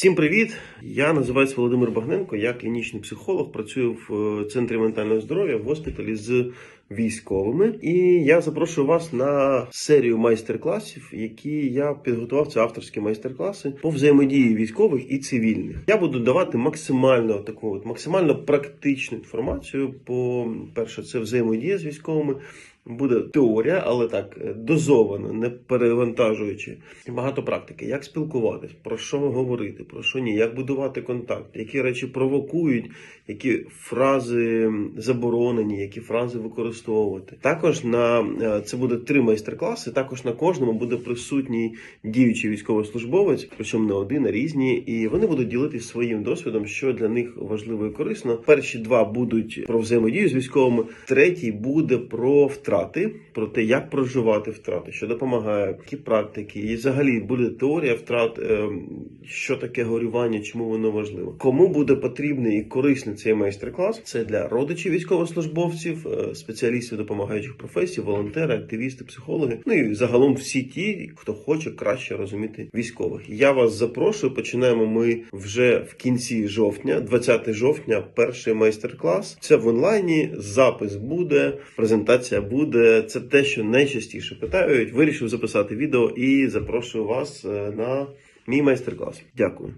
Всім привіт! Я називаюся Володимир Багненко. Я клінічний психолог, працюю в е, центрі ментального здоров'я в госпіталі з військовими. І я запрошую вас на серію майстер-класів, які я підготував. Це авторські майстер-класи по взаємодії військових і цивільних. Я буду давати максимально таку от максимально практичну інформацію. По перше, це взаємодія з військовими. Буде теорія, але так е, дозовано, не перевантажуючи. Багато практики, як спілкуватись, про що говорити, про що ні, як будувати контакт, які речі провокують, які фрази заборонені, які фрази використовувати. Також на е, це буде три майстер-класи. Також на кожному буде присутній діючий військовослужбовець, причому не один, а різні, і вони будуть ділитися своїм досвідом, що для них важливо і корисно. Перші два будуть про взаємодію з військовими, третій буде про втрати, про те, як проживати втрати, що допомагає, які практики, і взагалі буде теорія втрат, е, що таке горювання, чому воно важливо. Кому буде потрібний і корисний цей майстер-клас? Це для родичів військовослужбовців, е, спеціалістів допомагаючих професій, волонтери, активісти, психологи. Ну і загалом всі ті, хто хоче краще розуміти військових. Я вас запрошую. Починаємо ми вже в кінці жовтня, 20 жовтня, перший майстер-клас. Це в онлайні. Запис буде, презентація буде. Це те, що найчастіше питають. Вирішив записати відео і запрошую вас е, на мій майстер-клас. Дякую.